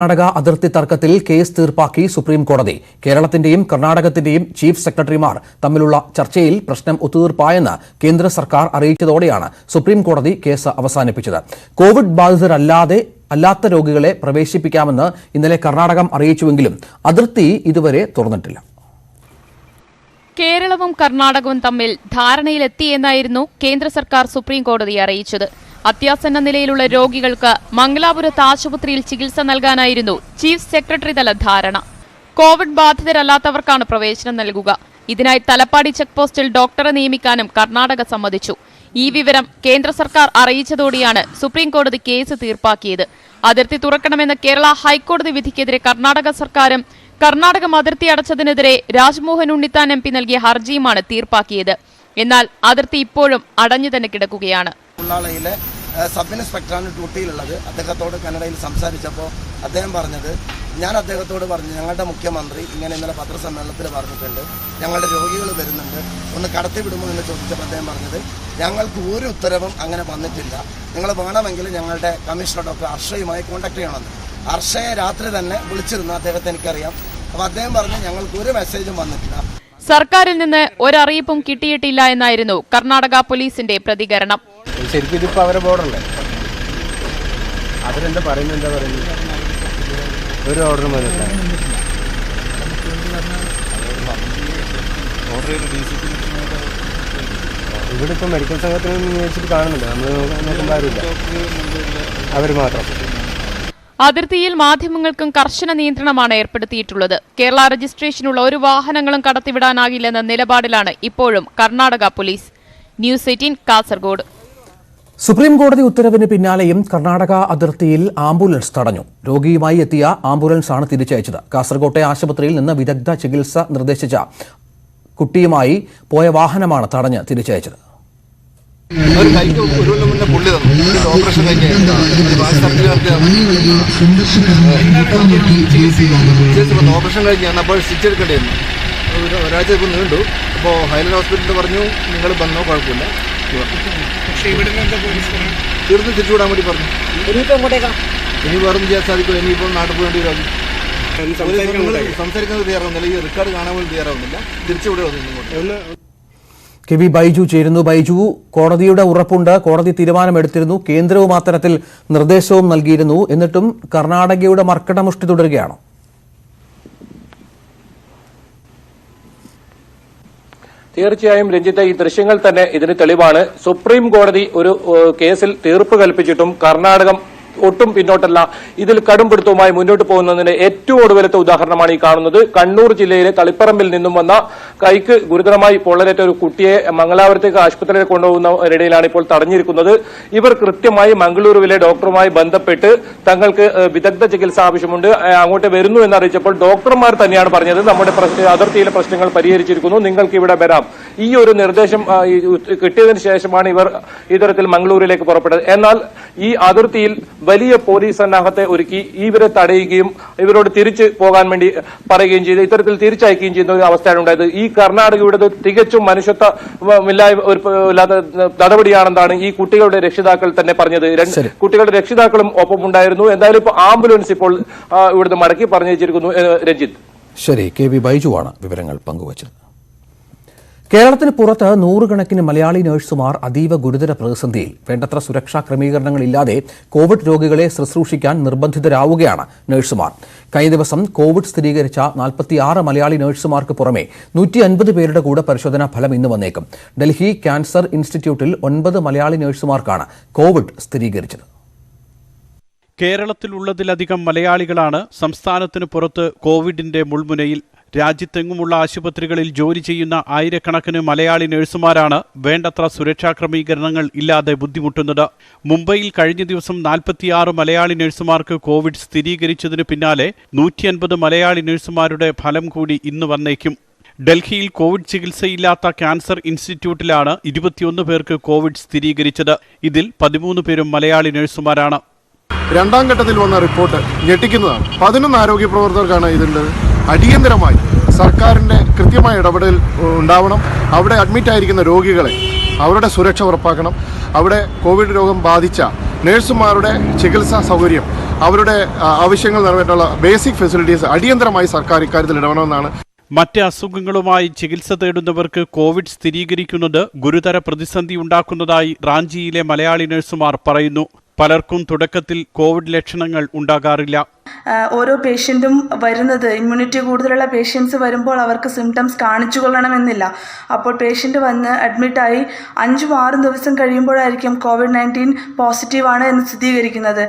കർണാടക അതിർത്തി തർക്കത്തിൽ case തീർപ്പാക്കി supreme കോടതി കേരളത്തിന്റെയും കർണാടകത്തിന്റെയും ചീഫ് സെക്രട്ടറിമാർ തമ്മിലുള്ള ചർച്ചയിൽ പ്രശ്നം ഒത്തുതീർപ്പായെന്ന് കേന്ദ്ര സർക്കാർ അറിയിച്ചതോടെയാണ് സുപ്രീം കോടതി കേസ് അവസാനിപ്പിച്ചത്. കോവിഡ് ബാധിതരല്ലാതെ അല്ലാത്ത രോഗികളെ പ്രവേശിപ്പിക്കാമെന്ന് ഇന്നലെ കർണാടകം അറിയിച്ചുവെങ്കിലും അതിർത്തി ഇതുവരെ തുറന്നിട്ടില്ല. കേരളവും കർണാടകവും തമ്മിൽ ധാരണയിലെത്തിയെന്നായിരുന്നു കേന്ദ്ര സർക്കാർ സുപ്രീം കോടതിയെ അറിയിച്ചത്. അത്യാസന്ന നിലയിലുള്ള രോഗികൾക്ക് മംഗലാപുരത്ത് ആശുപത്രിയിൽ ചികിത്സ നൽകാനായിരുന്നു ചീഫ് സെക്രട്ടറി തല ധാരണ. കോവിഡ് ബാധിതരല്ലാത്തവർക്കാണ് പ്രവേശനം നൽകുക. ഇതിനായി തലപ്പാടി ചെക്ക് പോസ്റ്റിൽ ഡോക്ടറെ നിയമിക്കാനും കർണാടക സമ്മതിച്ചു. ഈ വിവരം കേന്ദ്ര സർക്കാർ അറിയിച്ചതോടെയാണ് സുപ്രീംകോടതി കേസ് തീർപ്പാക്കിയത്. അതിർത്തി തുറക്കണമെന്ന കേരള ഹൈക്കോടതി വിധിക്കെതിരെ കർണാടക സർക്കാരും കർണാടകം അതിർത്തി അടച്ചതിനെതിരെ രാജ്മോഹൻ ഉണ്ണിത്താൻ എം പി നൽകിയ ഹർജിയുമാണ് തീർപ്പാക്കിയത്. എന്നാൽ അതിർത്തി ഇപ്പോഴും അടഞ്ഞു തന്നെ കിടക്കുകയാണ് സബ് ഇൻസ്പെക്ടറാണ് ഡ്യൂട്ടിയിലുള്ളത്. അദ്ദേഹത്തോട് കന്നഡയിൽ സംസാരിച്ചപ്പോൾ അദ്ദേഹം പറഞ്ഞത് ഞാൻ അദ്ദേഹത്തോട് പറഞ്ഞു ഞങ്ങളുടെ മുഖ്യമന്ത്രി ഇങ്ങനെ ഇന്നലെ പത്രസമ്മേളനത്തിൽ പറഞ്ഞിട്ടുണ്ട് ഞങ്ങളുടെ രോഗികൾ വരുന്നുണ്ട് ഒന്ന് കടത്തിവിടുമോ എന്ന് ചോദിച്ചപ്പോൾ അദ്ദേഹം പറഞ്ഞത് ഞങ്ങൾക്ക് ഒരു ഉത്തരവും അങ്ങനെ വന്നിട്ടില്ല. നിങ്ങൾ വേണമെങ്കിൽ ഞങ്ങളുടെ കമ്മീഷണർ ഡോക്ടർ അർഷയുമായി കോൺടാക്ട് ചെയ്യണമെന്ന് അർഷയെ രാത്രി തന്നെ വിളിച്ചിരുന്നു അദ്ദേഹത്തെ എനിക്കറിയാം. അപ്പോൾ അദ്ദേഹം പറഞ്ഞു ഞങ്ങൾക്ക് ഒരു മെസ്സേജും വന്നിട്ടില്ല. സർക്കാരിൽ നിന്ന് ഒരറിയിപ്പും കിട്ടിയിട്ടില്ല എന്നായിരുന്നു കർണാടക പോലീസിന്റെ പ്രതികരണം. ശരിക്കും ഇതിപ്പോൾ അവരെ ബോർഡറല്ലേ അവരെന്താ പറയുന്നത് എന്താ പറയുന്നത് ഒരു ഓർഡറും വന്നില്ല ഇവിടെ ഇപ്പോൾ മെഡിക്കൽ സംഘത്തിൽ നിയോഗിച്ചിട്ട് കാണുന്നില്ല. നമ്മൾ നോക്കുമ്പോൾ ആരുമില്ല. അവർ മാത്രം. അതിർത്തിയിൽ മാധ്യമങ്ങൾക്കും കർശന നിയന്ത്രണമാണ് ഏർപ്പെടുത്തിയിട്ടുള്ളത്. കേരള രജിസ്ട്രേഷനുള്ള ഒരു വാഹനങ്ങളും കടത്തിവിടാനാകില്ലെന്ന നിലപാടിലാണ് ഇപ്പോഴും Karnataka police. News eighteen Kasaragod. Supreme കോടതി ഉത്തരവിന് പിന്നാലെയും കർണാടക അതിർത്തിയിൽ ആംബുലൻസ് തടഞ്ഞു. രോഗിയുമായി എത്തിയ ആംബുലൻസാണ് തിരിച്ചയച്ചത്. കാസർകോട്ടെ ആശുപത്രിയിൽ നിന്ന് വിദഗ്ധ ചികിത്സ നിർദ്ദേശിച്ച കുട്ടിയുമായി പോയ വാഹനമാണ് തടഞ്ഞ് തിരിച്ചയച്ചത്. ഒരു കൈക്ക് ഒരു മുന്നേ പുള്ളി തന്നു. ഓപ്പറേഷൻ കഴിഞ്ഞാണ് അപ്പോൾ സ്റ്റിച്ച് എടുക്കേണ്ടിയിരുന്നു ഒരു ഒരാഴ്ച ഇപ്പോൾ നീണ്ടു. അപ്പോൾ ഹൈലൻഡ് ഹോസ്പിറ്റലിൽ പറഞ്ഞു നിങ്ങൾ വന്നോ കുഴപ്പമില്ല. തീർന്ന് തിരിച്ചുവിടാൻ വേണ്ടി പറഞ്ഞു. ഇനി വേറൊന്നും ചെയ്യാൻ സാധിക്കില്ല. ഇനിയിപ്പോൾ നാട്ടിൽ പോകേണ്ടി വരും സംസാരിക്കുന്നത് തയ്യാറാവുന്നില്ല. ഈ റെക്കോർഡ് കാണാൻ വേണ്ടി തയ്യാറാവുന്നില്ല. തിരിച്ചുവിടെ വന്നു ഇങ്ങോട്ട്. കെ വി ബൈജു ചേരുന്നു. ബൈജു കോടതിയുടെ ഉറപ്പുണ്ട്. കോടതി തീരുമാനമെടുത്തിരുന്നു. കേന്ദ്രവും അത്തരത്തിൽ നിർദ്ദേശവും നൽകിയിരുന്നു. എന്നിട്ടും കർണാടകയുടെ മർക്കടമുഷ്ടി തുടരുകയാണോ? തീർച്ചയായും രഞ്ജിത്ത് ഈ ദൃശ്യങ്ങൾ തന്നെ ഇതിന് തെളിവാണ്. സുപ്രീം കോടതി ഒരു കേസിൽ തീർപ്പ് കൽപ്പിച്ചിട്ടും കർണാടകം ഒട്ടും പിന്നോട്ടല്ല. ഇതിൽ കടുംപിടുത്തവുമായി മുന്നോട്ട് പോകുന്നതിന് ഏറ്റവും ഒടുവിലത്തെ ഉദാഹരണമാണ് ഈ കാണുന്നത്. കണ്ണൂർ ജില്ലയിലെ തളിപ്പറമ്പിൽ നിന്നും വന്ന കൈക്ക് ഗുരുതരമായി പൊള്ളലേറ്റ ഒരു കുട്ടിയെ മംഗലാപുരത്തേക്ക് ആശുപത്രിയിൽ കൊണ്ടുപോകുന്നതിനിടയിലാണ് ഇപ്പോൾ തടഞ്ഞിരിക്കുന്നത്. ഇവർ കൃത്യമായി മംഗളൂരുവിലെ ഡോക്ടറുമായി ബന്ധപ്പെട്ട് തങ്ങൾക്ക് വിദഗ്ധ ചികിത്സ ആവശ്യമുണ്ട്. അങ്ങോട്ട് വരുന്നു എന്ന് അറിയിച്ചപ്പോൾ ഡോക്ടർമാർ തന്നെയാണ് പറഞ്ഞത്. നമ്മുടെ അതിർത്തിയിലെ പ്രശ്നങ്ങൾ പരിഹരിച്ചിരിക്കുന്നു. നിങ്ങൾക്ക് ഇവിടെ വരാം. ഈ ഒരു നിർദ്ദേശം കിട്ടിയതിന് ശേഷമാണ് ഇവർ ഇത്തരത്തിൽ മംഗളൂരിലേക്ക് പുറപ്പെട്ടത്. എന്നാൽ ഈ അതിർത്തിയിൽ വലിയ പോലീസ് സന്നാഹത്തെ ഒരുക്കി ഇവരെ തടയുകയും ഇവരോട് തിരിച്ചു പോകാൻ വേണ്ടി പറയുകയും ചെയ്ത്. ഇത്തരത്തിൽ തിരിച്ചയക്കുകയും ചെയ്യുന്ന ഒരു അവസ്ഥയാണ് ഉണ്ടായത്. ഈ കർണാടകയുടെ തികച്ചും പ- നടപടിയാണെന്നാണ് ഈ കുട്ടികളുടെ രക്ഷിതാക്കൾ തന്നെ പറഞ്ഞത്. കുട്ടികളുടെ രക്ഷിതാക്കളും ഒപ്പം ഉണ്ടായിരുന്നു. എന്തായാലും ഇപ്പോൾ ആംബുലൻസ് ഇപ്പോൾ ഇവിടുന്ന് മടക്കി പറഞ്ഞു വെച്ചിരിക്കുന്നു രഞ്ജിത്ത്. ശരി കെ വി ബൈജുവാണ് വിവരങ്ങൾ പങ്കുവച്ചത്. കേരളത്തിന് പുറത്ത് നൂറുകണക്കിന് മലയാളി നഴ്സുമാർ അതീവ ഗുരുതര പ്രതിസന്ധിയിൽ. വേണ്ടത്ര സുരക്ഷാ ക്രമീകരണങ്ങളില്ലാതെ കോവിഡ് രോഗികളെ ശുശ്രൂഷിക്കാൻ നിർബന്ധിതരാവുകയാണ് നഴ്സുമാർ. കഴിഞ്ഞ ദിവസം കോവിഡ് സ്ഥിരീകരിച്ച നാൽപ്പത്തിയാറ് മലയാളി നഴ്സുമാർക്ക് പുറമെ നൂറ്റി അൻപത് പേരുടെ കൂടെ പരിശോധനാ ഫലം ഇന്ന് വന്നേക്കും. ഡൽഹി ക്യാൻസർ ഇൻസ്റ്റിറ്റ്യൂട്ടിൽ ഒൻപത് മലയാളി നഴ്സുമാർക്കാണ് കോവിഡ് സ്ഥിരീകരിച്ചത്. കേരളത്തിലുള്ളതിലധികം മലയാളികളാണ് സംസ്ഥാനത്തിന് പുറത്ത് കോവിഡിന്റെ മുൾമുനയിൽ രാജ്യത്തെങ്ങുമുള്ള ആശുപത്രികളിൽ ജോലി ചെയ്യുന്ന ആയിരക്കണക്കിന് മലയാളി നഴ്സുമാരാണ് വേണ്ടത്ര സുരക്ഷാ ക്രമീകരണങ്ങൾ ഇല്ലാതെ ബുദ്ധിമുട്ടുന്നത്. മുംബൈയിൽ കഴിഞ്ഞ ദിവസം നാൽപ്പത്തിയാറ് മലയാളി നഴ്സുമാർക്ക് കോവിഡ് സ്ഥിരീകരിച്ചതിന് പിന്നാലെ നൂറ്റിയൻപത് മലയാളി നഴ്സുമാരുടെ ഫലം കൂടി ഇന്ന് വന്നേക്കും. ഡൽഹിയിൽ കോവിഡ് ചികിത്സയില്ലാത്ത ക്യാൻസർ ഇൻസ്റ്റിറ്റ്യൂട്ടിലാണ് ഇരുപത്തിയൊന്ന് പേർക്ക് കോവിഡ് സ്ഥിരീകരിച്ചത്. ഇതിൽ പതിമൂന്ന് പേരും മലയാളി നഴ്സുമാരാണ്. രണ്ടാം ഘട്ടത്തിൽ വന്ന റിപ്പോർട്ട് ഞെട്ടിക്കുന്നതാണ്. പതിനൊന്ന് ആരോഗ്യ പ്രവർത്തകർക്കാണ് ഇതിന്റെ അടിയന്തരമായി സർക്കാരിന്റെ കൃത്യമായ ഇടപെടൽ ഉണ്ടാവണം. അവിടെ അഡ്മിറ്റ് ആയിരിക്കുന്ന രോഗികളെ അവരുടെ സുരക്ഷ ഉറപ്പാക്കണം. അവിടെ കോവിഡ് രോഗം ബാധിച്ച നഴ്സുമാരുടെ ചികിത്സാ സൗകര്യം അവരുടെ ആവശ്യങ്ങൾ നിറവേറ്റാനുള്ള ബേസിക് ഫെസിലിറ്റീസ് അടിയന്തരമായി സർക്കാർ ഇക്കാര്യത്തിൽ ഇടപെടണമെന്നാണ്. മറ്റ് അസുഖങ്ങളുമായി ചികിത്സ തേടുന്നവർക്ക് കോവിഡ് സ്ഥിരീകരിക്കുന്നത് ഗുരുതര പ്രതിസന്ധി ഉണ്ടാക്കുന്നതായി റാഞ്ചിയിലെ മലയാളി നഴ്സുമാർ പറയുന്നു. പലർക്കും തുടക്കത്തിൽ കോവിഡ് ലക്ഷണങ്ങൾ ഉണ്ടാകാറില്ല. ഓരോ പേഷ്യന്റും വരുന്നത് ഇമ്മ്യൂണിറ്റി കൂടുതലുള്ള പേഷ്യൻസ് വരുമ്പോൾ അവർക്ക് സിംറ്റംസ് കാണിച്ചു കൊള്ളണമെന്നില്ല അപ്പോൾ പേഷ്യന്റ് വന്ന് അഡ്മിറ്റായി അഞ്ചും ആറും ദിവസം കഴിയുമ്പോഴായിരിക്കും കോവിഡ് നയന്റീൻ പോസിറ്റീവാണ് എന്ന് സ്ഥിരീകരിക്കുന്നത്.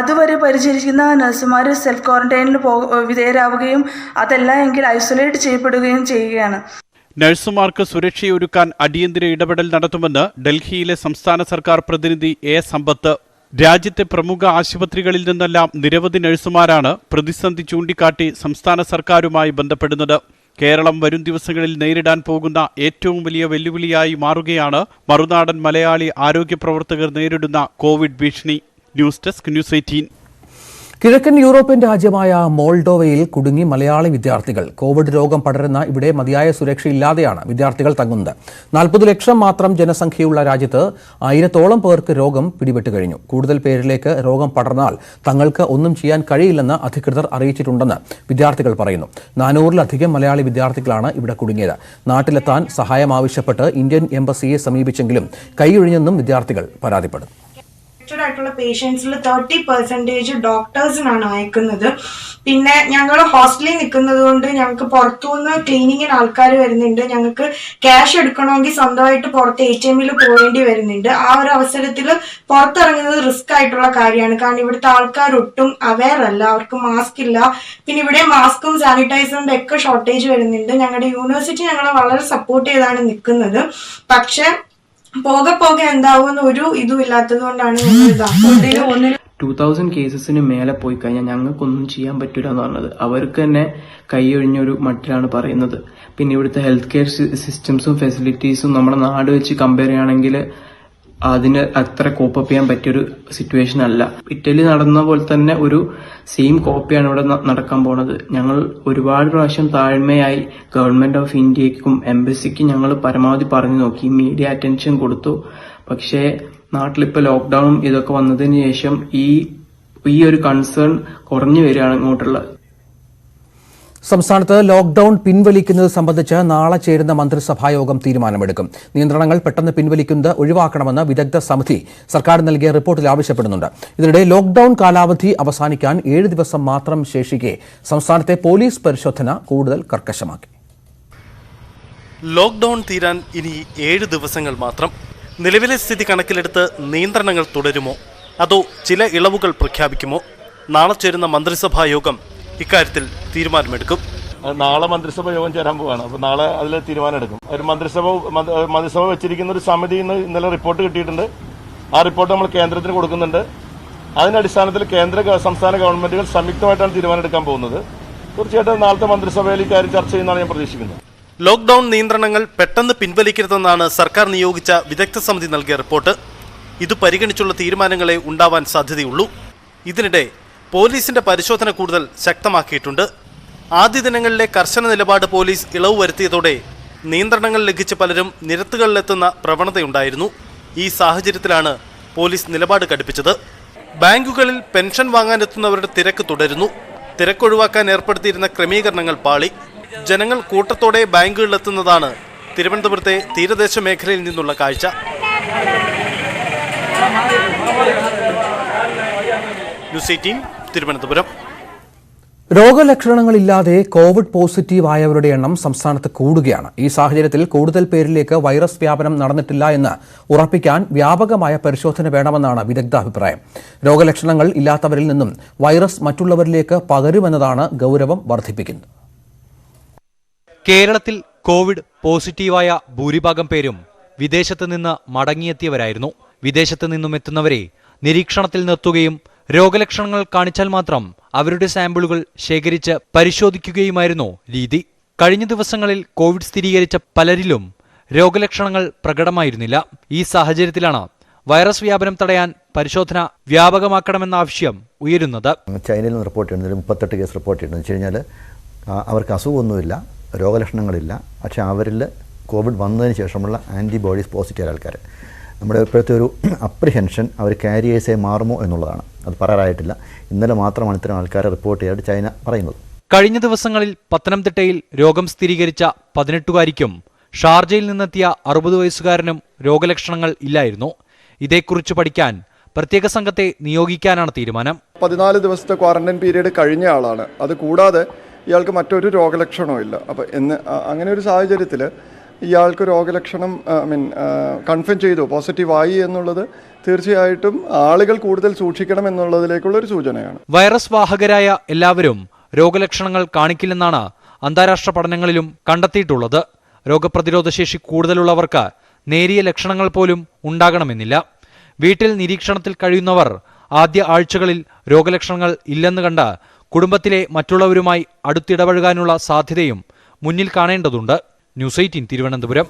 അതുവരെ പരിചരിക്കുന്ന നഴ്സുമാർ സെൽഫ് ക്വാറന്റൈനിൽ പോ വിധേയരാവുകയും അതല്ല എങ്കിൽ ഐസൊലേറ്റ് ചെയ്യപ്പെടുകയും ചെയ്യുകയാണ്. നഴ്സുമാർക്ക് സുരക്ഷയൊരുക്കാൻ അടിയന്തര ഇടപെടൽ നടത്തുമെന്ന് ഡൽഹിയിലെ സംസ്ഥാന സർക്കാർ പ്രതിനിധി എ. സമ്പത്ത് രാജ്യത്തെ പ്രമുഖ ആശുപത്രികളിൽ നിന്നെല്ലാം നിരവധി നഴ്സുമാരാണ് പ്രതിസന്ധി ചൂണ്ടിക്കാട്ടി സംസ്ഥാന സർക്കാരുമായി ബന്ധപ്പെടുന്നത്. കേരളം വരും ദിവസങ്ങളിൽ നേരിടാൻ പോകുന്ന ഏറ്റവും വലിയ വെല്ലുവിളിയായി മാറുകയാണ് മറുനാടൻ മലയാളി ആരോഗ്യ പ്രവർത്തകർ നേരിടുന്ന കോവിഡ് ഭീഷണി. News desk news eighteen. കിഴക്കൻ യൂറോപ്യൻ രാജ്യമായ മോൾഡോവയിൽ കുടുങ്ങി മലയാളി വിദ്യാർത്ഥികൾ. കോവിഡ് രോഗം പടരുന്ന ഇവിടെ മതിയായ സുരക്ഷയില്ലാതെയാണ് വിദ്യാർത്ഥികൾ തങ്ങുന്നത്. നാൽപ്പത് ലക്ഷം മാത്രം ജനസംഖ്യയുള്ള രാജ്യത്ത് ആയിരത്തോളം പേർക്ക് രോഗം പിടിപെട്ട് കഴിഞ്ഞു. കൂടുതൽ പേരിലേക്ക് രോഗം പടർന്നാൽ തങ്ങൾക്ക് ഒന്നും ചെയ്യാൻ കഴിയില്ലെന്ന് അധികൃതർ അറിയിച്ചിട്ടുണ്ടെന്ന് വിദ്യാർത്ഥികൾ പറയുന്നു. നാനൂറിലധികം മലയാളി വിദ്യാർത്ഥികളാണ് ഇവിടെ കുടുങ്ങിയത്. നാട്ടിലെത്താൻ സഹായം ആവശ്യപ്പെട്ട് ഇന്ത്യൻ എംബസിയെ സമീപിച്ചെങ്കിലും കൈയൊഴിഞ്ഞെന്നും വിദ്യാർത്ഥികൾ പരാതിപ്പെടുന്നു. അഫക്റ്റഡ് ആയിട്ടുള്ള പേഷ്യൻസിൽ തേർട്ടി പെർസെന്റേജ് ഡോക്ടേഴ്സിനാണ് അയക്കുന്നത്. പിന്നെ ഞങ്ങൾ ഹോസ്റ്റലിൽ നിൽക്കുന്നത് കൊണ്ട് ഞങ്ങൾക്ക് പുറത്തുനിന്ന് ക്ലീനിങ്ങിന് ആൾക്കാർ വരുന്നുണ്ട്. ഞങ്ങൾക്ക് ക്യാഷ് എടുക്കണമെങ്കിൽ സ്വന്തമായിട്ട് പുറത്ത് എ ടി എമ്മിൽ പോകേണ്ടി വരുന്നുണ്ട്. ആ ഒരു അവസരത്തിൽ പുറത്തിറങ്ങുന്നത് റിസ്ക് ആയിട്ടുള്ള കാര്യമാണ്. കാരണം ഇവിടുത്തെ ആൾക്കാർ ഒട്ടും അവെയർ അല്ല. അവർക്ക് മാസ്ക് ഇല്ല. പിന്നെ ഇവിടെ മാസ്കും സാനിറ്റൈസറിന്റെ ഒക്കെ ഷോർട്ടേജ് വരുന്നുണ്ട്. ഞങ്ങളുടെ യൂണിവേഴ്സിറ്റി ഞങ്ങളെ വളരെ സപ്പോർട്ട് ചെയ്താണ് നിൽക്കുന്നത് പക്ഷെ പോകെ പോകെ എന്താവും ഒരു ഇതും ഇല്ലാത്തത് കൊണ്ടാണ് ടൂ തൗസൻഡ് കേസസിന് മേലെ പോയി കഴിഞ്ഞാൽ ഞങ്ങൾക്കൊന്നും ചെയ്യാൻ പറ്റില്ല എന്ന് പറഞ്ഞത്. അവർക്ക് തന്നെ കൈയൊഴിഞ്ഞൊരു മട്ടിലാണ് പറയുന്നത്. പിന്നെ ഇവിടുത്തെ ഹെൽത്ത് കെയർ സിസ്റ്റംസും ഫെസിലിറ്റീസും നമ്മുടെ നാട് വെച്ച് കമ്പയർ ചെയ്യുകയാണെങ്കിൽ അതിന് അത്ര കോപ്പപ്പ് ചെയ്യാൻ പറ്റിയൊരു സിറ്റുവേഷൻ അല്ല. ഇറ്റലി നടന്ന പോലെ തന്നെ ഒരു സെയിം കോപ്പിയാണ് ഇവിടെ നടക്കാൻ പോണത്. ഞങ്ങൾ ഒരുപാട് പ്രാവശ്യം താഴ്മയായി ഗവൺമെന്റ് ഓഫ് ഇന്ത്യക്കും എംബസിക്കും ഞങ്ങൾ പരമാവധി പറഞ്ഞു നോക്കി. മീഡിയ അറ്റൻഷൻ കൊടുത്തു. പക്ഷേ നാട്ടിലിപ്പോൾ ലോക്ക്ഡൌണും ഇതൊക്കെ വന്നതിന് ശേഷം ഈ ഈ ഒരു കൺസേൺ കുറഞ്ഞു വരികയാണ് ഇങ്ങോട്ടുള്ള സംസ്ഥാനത്ത് ലോക്ഡൌൺ പിൻവലിക്കുന്നത് സംബന്ധിച്ച് നാളെ ചേരുന്ന മന്ത്രിസഭാ യോഗം തീരുമാനമെടുക്കും. നിയന്ത്രണങ്ങൾ പെട്ടെന്ന് പിൻവലിക്കുന്നത് ഒഴിവാക്കണമെന്ന് വിദഗ്ധ സമിതി സർക്കാർ നൽകിയ റിപ്പോർട്ടിൽ ആവശ്യപ്പെടുന്നുണ്ട്. ഇതിനിടെ ലോക്ഡൌൺ കാലാവധി അവസാനിക്കാൻ ഏഴ് ദിവസം മാത്രം ശേഷിക്കെ സംസ്ഥാനത്തെ പോലീസ് പരിശോധന കൂടുതൽ കർക്കശമാക്കി. ലോക്ഡൌൺ തീരാൻ ഇനി ഏഴ് ദിവസങ്ങൾ മാത്രം. നിലവിലെ സ്ഥിതി കണക്കിലെടുത്ത് നിയന്ത്രണങ്ങൾ തുടരുമോ? അതോ ചില ഇളവുകൾ പ്രഖ്യാപിക്കുമോ? നാളെ ചേരുന്ന മന്ത്രിസഭാ യോഗം ഇക്കാര്യത്തിൽ തീരുമാനമെടുക്കും. നാളെ മന്ത്രിസഭ യോഗം ചേരാൻ പോവാണ്. അപ്പോൾ നാളെ അതിൽ തീരുമാനം എടുക്കും ഒരു മന്ത്രിസഭ മന്ത്രിസഭ വെച്ചിരിക്കുന്ന ഒരു സമിതി ഇന്ന് ഇന്നലെ റിപ്പോർട്ട് കിട്ടിയിട്ടുണ്ട്. ആ റിപ്പോർട്ട് നമ്മൾ കേന്ദ്രത്തിന് കൊടുക്കുന്നുണ്ട്. അതിന്റെ അടിസ്ഥാനത്തിൽ കേന്ദ്ര സംസ്ഥാന ഗവൺമെന്റുകൾ സംയുക്തമായിട്ടാണ് തീരുമാനമെടുക്കാൻ പോകുന്നത്. തീർച്ചയായിട്ടും നാളത്തെ മന്ത്രിസഭയിൽ ഇക്കാര്യം ചർച്ച ചെയ്യുന്നതാണ് ഞാൻ പ്രതീക്ഷിക്കുന്നത്. ലോക്ക്ഡൌൺ നിയന്ത്രണങ്ങൾ പെട്ടെന്ന് പിൻവലിക്കരുതെന്നാണ് സർക്കാർ നിയോഗിച്ച വിദഗ്ധ സമിതി നൽകിയ റിപ്പോർട്ട്. ഇത് പരിഗണിച്ചുള്ള തീരുമാനങ്ങളെ ഉണ്ടാവാൻ സാധ്യതയുള്ളൂ. ഇതിനിടെ പോലീസിന്റെ പരിശോധന കൂടുതൽ ശക്തമാക്കിയിട്ടുണ്ട്. ആദ്യ ദിനങ്ങളിലെ കർശന നിലപാട് പോലീസ് ഇളവ് വരുത്തിയതോടെ നിയന്ത്രണങ്ങൾ ലംഘിച്ച് പലരും നിരത്തുകളിലെത്തുന്ന പ്രവണതയുണ്ടായിരുന്നു. ഈ സാഹചര്യത്തിലാണ് പോലീസ് നിലപാട് കടുപ്പിച്ചത്. ബാങ്കുകളിൽ പെൻഷൻ വാങ്ങാനെത്തുന്നവരുടെ തിരക്ക് തുടരുന്നു. തിരക്കൊഴിവാക്കാൻ ഏർപ്പെടുത്തിയിരുന്ന ക്രമീകരണങ്ങൾ പാളി. ജനങ്ങൾ കൂട്ടത്തോടെ ബാങ്കുകളിലെത്തുന്നതാണ് തിരുവനന്തപുരത്തെ തീരദേശ മേഖലയിൽ നിന്നുള്ള കാഴ്ച. News eighteen Thiruvananthapuram. രോഗലക്ഷണങ്ങളില്ലാതെ covid positive ആയവരുടെ എണ്ണം സംസ്ഥാനത്ത് കൂടുകയാണ്. ഈ സാഹചര്യത്തിൽ കൂടുതൽ പേരിലേക്ക് വൈറസ് വ്യാപനം നടന്നിട്ടില്ല എന്ന് ഉറപ്പിക്കാൻ വ്യാപകമായ പരിശോധന വേണമെന്നാണ് വിദഗ്ധ അഭിപ്രായം. രോഗലക്ഷണങ്ങൾ ഇല്ലാത്തവരിൽ നിന്നും വൈറസ് മറ്റുള്ളവരിലേക്ക് പകരുമെന്നതാണ് ഗൗരവം വർദ്ധിപ്പിക്കുന്നത്. കേരളത്തിൽ കോവിഡ് പോസിറ്റീവായ ഭൂരിഭാഗം പേരും വിദേശത്ത് നിന്ന് മടങ്ങിയെത്തിയവരായിരുന്നു. വിദേശത്ത് നിന്നും എത്തുന്നവരെ നിരീക്ഷണത്തിൽ നിർത്തുകയും രോഗലക്ഷണങ്ങൾ കാണിച്ചാൽ മാത്രം അവരുടെ സാമ്പിളുകൾ ശേഖരിച്ച് പരിശോധിക്കുകയുമായിരുന്നു രീതി. കഴിഞ്ഞ ദിവസങ്ങളിൽ കോവിഡ് സ്ഥിരീകരിച്ച പലരിലും രോഗലക്ഷണങ്ങൾ പ്രകടമായിരുന്നില്ല. ഈ സാഹചര്യത്തിലാണ് വൈറസ് വ്യാപനം തടയാൻ പരിശോധന വ്യാപകമാക്കണമെന്ന ആവശ്യം ഉയരുന്നത്. ചൈനയിൽ നിന്ന് റിപ്പോർട്ട് ചെയ്യുന്നതിൽ മുപ്പത്തെട്ട് കേസ് റിപ്പോർട്ട് ചെയ്യുന്നത് വെച്ച് കഴിഞ്ഞാൽ അവർക്ക് അസുഖമൊന്നുമില്ല രോഗലക്ഷണങ്ങളില്ല. പക്ഷേ അവരിൽ കോവിഡ് വന്നതിന് ശേഷമുള്ള ആന്റിബോഡീസ് പോസിറ്റീവ് ആൾക്കാർ നമ്മുടെ ഇപ്പോഴത്തെ ഒരു അപ്രിഹെൻഷൻ അവർ ക്യാരിയേഴ്സായി മാറുമോ എന്നുള്ളതാണ്. അത് പറയാറായിട്ടില്ല. ഇന്നലെ മാത്രമാണ് ഇത്തരം ആൾക്കാരെ റിപ്പോർട്ട് ചെയ്തായിട്ട് ചൈന പറയുന്നത്. കഴിഞ്ഞ ദിവസങ്ങളിൽ പത്തനംതിട്ടയിൽ രോഗം സ്ഥിരീകരിച്ച പതിനെട്ടുകാരിക്കും ഷാർജയിൽ നിന്നെത്തിയ അറുപത് വയസ്സുകാരനും രോഗലക്ഷണങ്ങൾ ഇല്ലായിരുന്നു. ഇതേക്കുറിച്ച് പഠിക്കാൻ പ്രത്യേക സംഘത്തെ നിയോഗിക്കാനാണ് തീരുമാനം. പതിനാല് ദിവസത്തെ ക്വാറന്റൈൻ പീരീഡ് കഴിഞ്ഞ ആളാണ്. അത് കൂടാതെ ഇയാൾക്ക് മറ്റൊരു രോഗലക്ഷണവും ഇല്ല. അപ്പോൾ എന്ന് അങ്ങനെ ഒരു സാഹചര്യത്തിൽ ഇയാൾക്ക് രോഗലക്ഷണം ഐ മീൻ കൺഫേം ചെയ്തു പോസിറ്റീവായി എന്നുള്ളത് തീർച്ചയായിട്ടും ആളുകൾ കൂടുതൽ സൂക്ഷിക്കണം എന്നുള്ളതിലേക്കുള്ള ഒരു സൂചനയാണ്. വൈറസ് വാഹകരായ എല്ലാവരും രോഗലക്ഷണങ്ങൾ കാണിക്കില്ലെന്നാണ് അന്താരാഷ്ട്ര പഠനങ്ങളിലും കണ്ടെത്തിയിട്ടുള്ളത്. രോഗപ്രതിരോധ ശേഷി കൂടുതലുള്ളവർക്ക് നേരിയ ലക്ഷണങ്ങൾ പോലും ഉണ്ടാകണമെന്നില്ല. വീട്ടിൽ നിരീക്ഷണത്തിൽ കഴിയുന്നവർ ആദ്യ ആഴ്ചകളിൽ രോഗലക്ഷണങ്ങൾ ഇല്ലെന്ന് കണ്ട് കുടുംബത്തിലെ മറ്റുള്ളവരുമായി അടുത്തിടപഴകാനുള്ള സാധ്യതയും മുന്നിൽ കാണേണ്ടതുണ്ട്. News eighteen Thiruvananthapuram.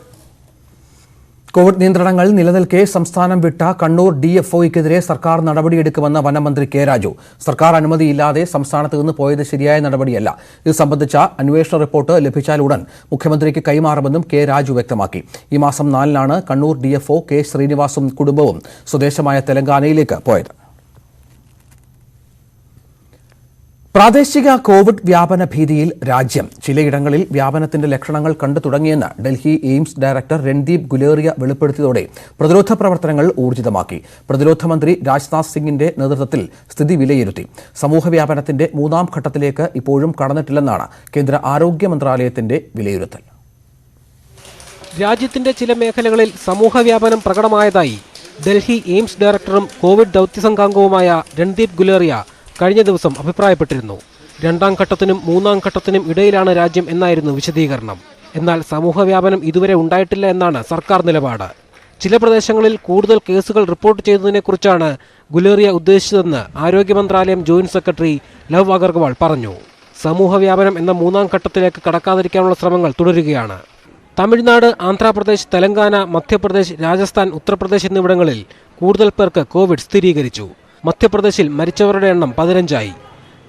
കോവിഡ് നിയന്ത്രണങ്ങൾ നിലനിൽക്കെ സംസ്ഥാനം വിട്ട കണ്ണൂർ ഡി എഫ് ഒയ്ക്കെതിരെ സർക്കാർ നടപടിയെടുക്കുമെന്ന് വനമന്ത്രി കെ രാജു. സർക്കാർ അനുമതിയില്ലാതെ സംസ്ഥാനത്ത് നിന്ന് പോയത് ശരിയായ നടപടിയല്ല. ഇത് സംബന്ധിച്ച അന്വേഷണ റിപ്പോർട്ട് ലഭിച്ചാൽ ഉടൻ മുഖ്യമന്ത്രിക്ക് കൈമാറുമെന്നും കെ രാജു വ്യക്തമാക്കി. ഈ മാസം നാലിനാണ് കണ്ണൂർ ഡി എഫ് കെ ശ്രീനിവാസും കുടുംബവും സ്വദേശമായ തെലങ്കാനയിലേക്ക് പോയത്. പ്രാദേശിക കോവിഡ് വ്യാപന ഭീതിയിൽ രാജ്യം. ചിലയിടങ്ങളിൽ വ്യാപനത്തിന്റെ ലക്ഷണങ്ങൾ കണ്ടു തുടങ്ങിയെന്ന് ഡൽഹി എയിംസ് ഡയറക്ടർ രൺദീപ് ഗുലേറിയ വെളിപ്പെടുത്തിയതോടെ പ്രതിരോധ പ്രവർത്തനങ്ങൾ ഊർജിതമാക്കി. പ്രതിരോധ മന്ത്രി രാജ്നാഥ് സിംഗിന്റെ നേതൃത്വത്തിൽ സ്ഥിതി വിലയിരുത്തി. സമൂഹ വ്യാപനത്തിന്റെ മൂന്നാം ഘട്ടത്തിലേക്ക് ഇപ്പോഴും കടന്നിട്ടില്ലെന്നാണ് കേന്ദ്ര ആരോഗ്യ മന്ത്രാലയത്തിന്റെ വിലയിരുത്തൽ. രാജ്യത്തിന്റെ ചില മേഖലകളിൽ സമൂഹ വ്യാപനം പ്രകടമായതായി ഡൽഹി എയിംസ് ഡയറക്ടറും കോവിഡ് ദൗത്യസംഘാംഗവുമായ രൺദീപ് ഗുലേറിയ കഴിഞ്ഞ ദിവസം അഭിപ്രായപ്പെട്ടിരുന്നു. രണ്ടാം ഘട്ടത്തിനും മൂന്നാം ഘട്ടത്തിനും ഇടയിലാണ് രാജ്യം എന്നായിരുന്നു വിശദീകരണം. എന്നാൽ സമൂഹവ്യാപനം ഇതുവരെ ഉണ്ടായിട്ടില്ല എന്നാണ് സർക്കാർ നിലപാട്. ചില പ്രദേശങ്ങളിൽ കൂടുതൽ കേസുകൾ റിപ്പോർട്ട് ചെയ്തതിനെക്കുറിച്ചാണ് ഗുലേറിയ ഉദ്ദേശിച്ചതെന്ന് ആരോഗ്യ മന്ത്രാലയം ജോയിന്റ് സെക്രട്ടറി ലവ് അഗർവാൾ പറഞ്ഞു. സമൂഹവ്യാപനം എന്ന മൂന്നാം ഘട്ടത്തിലേക്ക് കടക്കാതിരിക്കാനുള്ള ശ്രമങ്ങൾ തുടരുകയാണ്. തമിഴ്നാട് ആന്ധ്രാപ്രദേശ് തെലങ്കാന മധ്യപ്രദേശ് രാജസ്ഥാൻ ഉത്തർപ്രദേശ് എന്നിവിടങ്ങളിൽ കൂടുതൽ പേർക്ക് കോവിഡ് സ്ഥിരീകരിച്ചു. മധ്യപ്രദേശിൽ മരിച്ചവരുടെ എണ്ണം പതിനഞ്ചായി.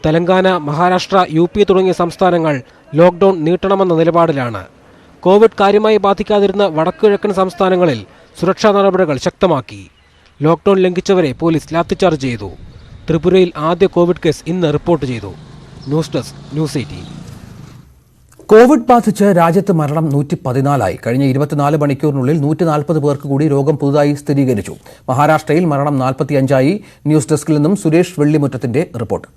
തെലങ്കാന മഹാരാഷ്ട്ര യു പി തുടങ്ങിയ സംസ്ഥാനങ്ങൾ ലോക്ക്ഡൌൺ നീട്ടണമെന്ന നിലപാടിലാണ്. കോവിഡ് കാര്യമായി ബാധിക്കാതിരുന്ന വടക്കുകിഴക്കൻ സംസ്ഥാനങ്ങളിൽ സുരക്ഷാ നടപടികൾ ശക്തമാക്കി. ലോക്ക്ഡൌൺ ലംഘിച്ചവരെ പോലീസ് ലാത്തിച്ചാർജ് ചെയ്തു. ത്രിപുരയിൽ ആദ്യ കോവിഡ് കേസ് ഇന്ന് റിപ്പോർട്ട് ചെയ്തു. News desk news eighteen. Covid ബാധിച്ച് രാജ്യത്ത് മരണം നൂറ്റി പതിനാലായി കഴിഞ്ഞ ഇരുപത്തിനാല് മണിക്കൂറിനുള്ളിൽ നൂറ്റി നാൽപ്പത് പേർക്ക് കൂടി രോഗം പുതുതായി സ്ഥിരീകരിച്ചു. മഹാരാഷ്ട്രയിൽ മരണം നാൽപ്പത്തിയഞ്ചായി ന്യൂസ് ഡെസ്കിൽ നിന്നും സുരേഷ് വെള്ളിമുറ്റത്തിന്റെ റിപ്പോർട്ട്.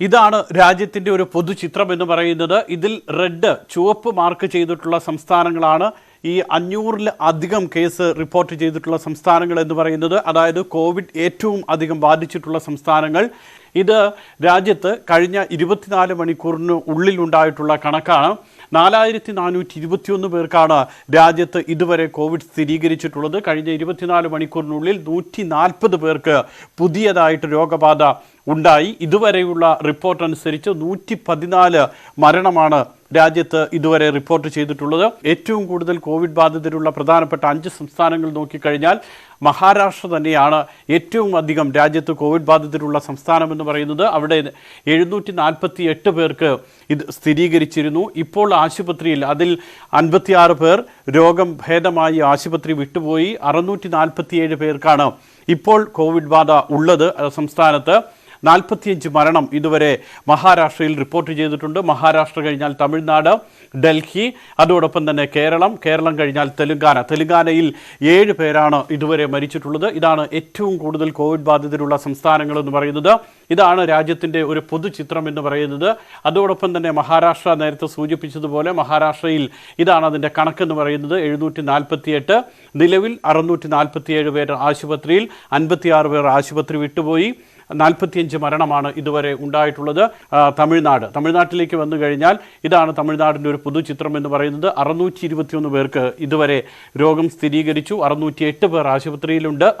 ഇതാണ് രാജ്യത്തിന്റെ ഒരു പൊതുചിത്രം എന്ന് പറയുന്നത്. ഇതിൽ റെഡ് ചുവപ്പ് മാർക്ക് ചെയ്തിട്ടുള്ള സംസ്ഥാനങ്ങളാണ് ഈ അഞ്ഞൂറിൽ അധികം കേസ് റിപ്പോർട്ട് ചെയ്തിട്ടുള്ള സംസ്ഥാനങ്ങൾ എന്ന് പറയുന്നത്. അതായത് കോവിഡ് ഏറ്റവും അധികം ബാധിച്ചിട്ടുള്ള സംസ്ഥാനങ്ങൾ. ഇത് രാജ്യത്ത് കഴിഞ്ഞ ഇരുപത്തിനാല് മണിക്കൂറിന് ഉള്ളിലുണ്ടായിട്ടുള്ള കണക്കാണ്. നാലായിരത്തി നാനൂറ്റി ഇരുപത്തിയൊന്ന് പേർക്കാണ് രാജ്യത്ത് ഇതുവരെ കോവിഡ് സ്ഥിരീകരിച്ചിട്ടുള്ളത്. കഴിഞ്ഞ ഇരുപത്തിനാല് മണിക്കൂറിനുള്ളിൽ നൂറ്റി നാൽപ്പത് പേർക്ക് പുതിയതായിട്ട് രോഗബാധ ഉണ്ടായി. ഇതുവരെയുള്ള റിപ്പോർട്ട് അനുസരിച്ച് നൂറ്റി പതിനാല് മരണമാണ് രാജ്യത്ത് ഇതുവരെ റിപ്പോർട്ട് ചെയ്തിട്ടുള്ളത് ഏറ്റവും കൂടുതൽ കോവിഡ് ബാധിതരുള്ള പ്രധാനപ്പെട്ട അഞ്ച് സംസ്ഥാനങ്ങൾ നോക്കിക്കഴിഞ്ഞാൽ മഹാരാഷ്ട്ര തന്നെയാണ് ഏറ്റവും അധികം രാജ്യത്ത് കോവിഡ് ബാധിതരുള്ള സംസ്ഥാനം എന്ന് പറയുന്നത്. അവിടെ എഴുന്നൂറ്റി നാൽപ്പത്തി എട്ട് പേർക്ക് ഇത് സ്ഥിരീകരിച്ചിരുന്നു. ഇപ്പോൾ ആശുപത്രിയിൽ അതിൽ അൻപത്തിയാറ് പേർ രോഗം ഭേദമായി ആശുപത്രി വിട്ടുപോയി. അറുന്നൂറ്റി നാൽപ്പത്തിയേഴ് പേർക്കാണ് ഇപ്പോൾ കോവിഡ് ബാധ ഉള്ളത് സംസ്ഥാനത്ത്. നാൽപ്പത്തിയഞ്ച് മരണം ഇതുവരെ മഹാരാഷ്ട്രയിൽ റിപ്പോർട്ട് ചെയ്തിട്ടുണ്ട്. മഹാരാഷ്ട്ര കഴിഞ്ഞാൽ തമിഴ്നാട് ഡൽഹി അതോടൊപ്പം തന്നെ കേരളം. കേരളം കഴിഞ്ഞാൽ തെലുങ്കാന. തെലുങ്കാനയിൽ ഏഴ് പേരാണ് ഇതുവരെ മരിച്ചിട്ടുള്ളത്. ഇതാണ് ഏറ്റവും കൂടുതൽ കോവിഡ് ബാധിതരുള്ള സംസ്ഥാനങ്ങൾ എന്ന് പറയുന്നത്. ഇതാണ് രാജ്യത്തിന്റെ ഒരു പൊതുചിത്രം എന്ന് പറയുന്നത്. അതോടൊപ്പം തന്നെ മഹാരാഷ്ട്ര നേരത്തെ സൂചിപ്പിച്ചതുപോലെ മഹാരാഷ്ട്രയിൽ ഇതാണ് അതിന്റെ കണക്കെന്ന് പറയുന്നത്. എഴുന്നൂറ്റി നാൽപ്പത്തിയെട്ട് നിലവിൽ അറുന്നൂറ്റി നാൽപ്പത്തിയേഴ് പേർ ആശുപത്രിയിൽ അൻപത്തിയാറ് പേർ ആശുപത്രി വിട്ടുപോയി. നാൽപ്പത്തിയഞ്ച് മരണമാണ് ഇതുവരെ ഉണ്ടായിട്ടുള്ളത്. തമിഴ്നാട്. തമിഴ്നാട്ടിലേക്ക് വന്നു കഴിഞ്ഞാൽ ഇതാണ് തമിഴ്നാടിന്റെ ഒരു പുതുചിത്രം എന്ന് പറയുന്നത്. അറുന്നൂറ്റി ഇരുപത്തിയൊന്ന് പേർക്ക് ഇതുവരെ രോഗം സ്ഥിരീകരിച്ചു. അറുന്നൂറ്റി എട്ട് പേർ ആശുപത്രിയിലുണ്ട്.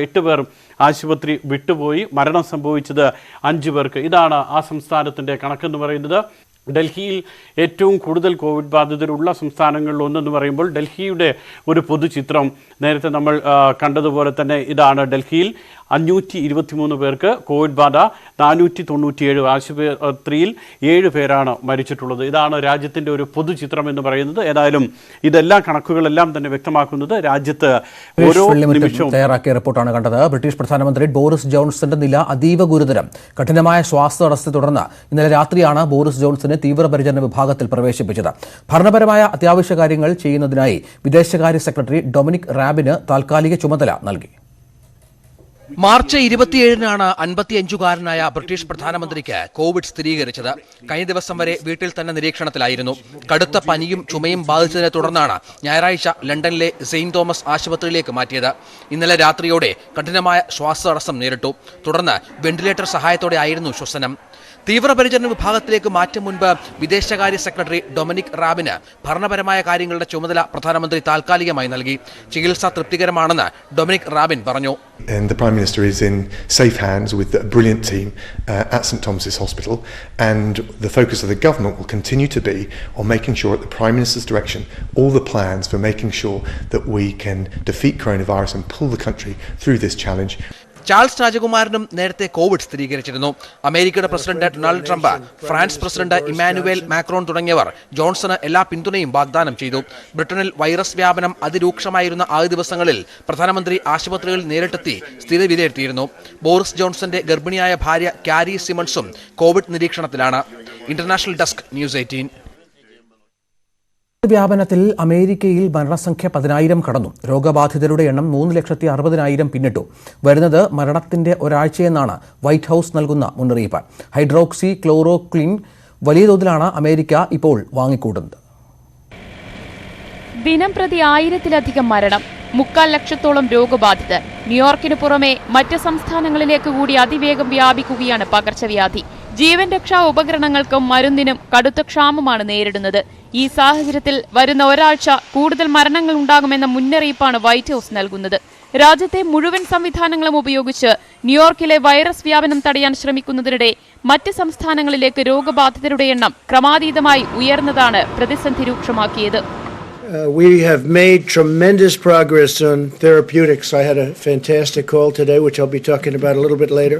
എട്ട് പേർ ആശുപത്രി വിട്ടുപോയി. മരണം സംഭവിച്ചത് അഞ്ച് പേർക്ക്. ഇതാണ് ആ സംസ്ഥാനത്തിന്റെ കണക്കെന്ന് പറയുന്നത്. ഡൽഹിയിൽ ഏറ്റവും കൂടുതൽ കോവിഡ് ബാധിതരുള്ള സംസ്ഥാനങ്ങളിൽ ഒന്നെന്ന് പറയുമ്പോൾ ഡൽഹിയുടെ ഒരു പൊതുചിത്രം നേരത്തെ നമ്മൾ കണ്ടതുപോലെ തന്നെ ഇതാണ് ഡൽഹിയിൽ അഞ്ഞൂറ്റി ഇരുപത്തിമൂന്ന് പേർക്ക് കോവിഡ് ബാധ നാനൂറ്റി തൊണ്ണൂറ്റിയേഴ് ആശുപത്രിയിൽ ഏഴ് പേരാണ് മരിച്ചിട്ടുള്ളത്. ഇതാണ് രാജ്യത്തിന്റെ ഒരു പൊതുചിത്രം എന്ന് പറയുന്നത്. ഏതായാലും ഇതെല്ലാം കണക്കുകളെല്ലാം തന്നെ വ്യക്തമാക്കുന്നത് രാജ്യത്ത് ഓരോ നിമിഷവും തയ്യാറാക്കിയ റിപ്പോർട്ടാണ് കണ്ടത്. ബ്രിട്ടീഷ് പ്രധാനമന്ത്രി ബോറിസ് ജോൺസന്റെ നില അതീവ ഗുരുതരം. കഠിനമായ ശ്വാസ തടസ്സത്തെ തുടർന്ന് ഇന്നലെ രാത്രിയാണ് ബോറിസ് ജോൺസനെ തീവ്രപരിചരണ വിഭാഗത്തിൽ പ്രവേശിപ്പിച്ചത്. ഭരണപരമായ അത്യാവശ്യ കാര്യങ്ങൾ ചെയ്യുന്നതിനായി വിദേശകാര്യ സെക്രട്ടറി ഡൊമിനിക് റാബിന് താൽക്കാലിക ചുമതല നൽകി. മാർച്ച് ഇരുപത്തിയേഴിനാണ് അൻപത്തിയഞ്ചുകാരനായ ബ്രിട്ടീഷ് പ്രധാനമന്ത്രിക്ക് കോവിഡ് സ്ഥിരീകരിച്ചത്. കഴിഞ്ഞ ദിവസം വരെ വീട്ടിൽ തന്നെ നിരീക്ഷണത്തിലായിരുന്നു. കടുത്ത പനിയും ചുമയും ബാധിച്ചതിനെ തുടർന്നാണ് ഞായറാഴ്ച ലണ്ടനിലെ സെയിന്റ് തോമസ് ആശുപത്രിയിലേക്ക് മാറ്റിയത്. ഇന്നലെ രാത്രിയോടെ കഠിനമായ ശ്വാസതടസ്സം നേരിട്ടു. തുടർന്ന് വെന്റിലേറ്റർ സഹായത്തോടെ ആയിരുന്നു ശ്വസനം. തീവ്രപരിചരണ വിഭാഗത്തിലേക്ക് മാറ്റും മുൻപ് വിദേശകാര്യ സെക്രട്ടറി ഡൊമിനിക് റാബിന് ഭരണപരമായ കാര്യങ്ങളുടെ ചുമതല പ്രധാനമന്ത്രി താൽക്കാലികമായി നൽകി ചികിത്സ തൃപ്തികരമാണെന്ന് ഡൊമിനിക് റാബിൻ പറഞ്ഞു And the Prime Minister is in safe hands with a brilliant team uh, at St Thomas's Hospital. And the focus of the government will continue to be on making sure, at the Prime Minister's direction, all the plans for making sure that we can defeat coronavirus and pull the country through this challenge. Charles രാജകുമാരനും നേരത്തെ covid സ്ഥിരീകരിച്ചിരുന്നു. അമേരിക്കയുടെ president Donald Trump France president Emmanuel Macron തുടങ്ങിയവർ ജോൺസണ് എല്ലാ പിന്തുണയും വാഗ്ദാനം ചെയ്തു. ബ്രിട്ടനിൽ വൈറസ് വ്യാപനം അതിരൂക്ഷമായിരുന്ന ആ ദിവസങ്ങളിൽ പ്രധാനമന്ത്രി ആശുപത്രികളിൽ നേരിട്ടെത്തി സ്ഥിതി വിലയിരുത്തിയിരുന്നു. ബോറിസ് ജോൺസന്റെ ഗർഭിണിയായ ഭാര്യ കാരി സിമൺസും കോവിഡ് നിരീക്ഷണത്തിലാണ്. International desk news eighteen. വ്യാപനത്തിൽ അമേരിക്കയിൽ മരണസംഖ്യ പതിനായിരം കടന്നു. രോഗബാധിതരുടെ എണ്ണം മൂന്ന് ലക്ഷത്തി അറുപതിനായിരം പിന്നിട്ടു. വരുന്നത് മരണത്തിന്റെ ഒരാഴ്ചയെന്നാണ് വൈറ്റ് ഹൌസ് നൽകുന്ന മുന്നറിയിപ്പ്. ഹൈഡ്രോക്സി ക്ലോറോക്ലിൻ വലിയ തോതിലാണ് അമേരിക്ക ഇപ്പോൾ വാങ്ങിക്കൂട്ടുന്നത് ദിനം പ്രതി ആയിരത്തിലധികം മരണം മുക്കാൽ ലക്ഷത്തോളം രോഗബാധിതർ. ന്യൂയോർക്കിന് പുറമെ മറ്റ് സംസ്ഥാനങ്ങളിലേക്ക് കൂടി അതിവേഗം വ്യാപിക്കുകയാണ് പകർച്ചവ്യാധി. ജീവൻ രക്ഷാ ഉപകരണങ്ങൾക്കും മരുന്നിനും കടുത്ത ക്ഷാമമാണ് നേരിടുന്നത് ഈ സാഹചര്യത്തിൽ വരുന്ന ഒരാഴ്ച കൂടുതൽ മരണങ്ങൾ ഉണ്ടാകുമെന്ന മുന്നറിയിപ്പാണ് വൈറ്റ് ഹൌസ് നൽകുന്നത് രാജ്യത്തെ മുഴുവൻ സംവിധാനങ്ങളും ഉപയോഗിച്ച് ന്യൂയോർക്കിലെ വൈറസ് വ്യാപനം തടയാൻ ശ്രമിക്കുന്നതിനിടെ മറ്റ് സംസ്ഥാനങ്ങളിലേക്ക് രോഗബാധിതരുടെ എണ്ണം ക്രമാതീതമായി ഉയർന്നതാണ് പ്രതിസന്ധി രൂക്ഷമാക്കിയത് Uh, we have made tremendous progress on therapeutics. I had a fantastic call today, which I'll be talking about a little bit later.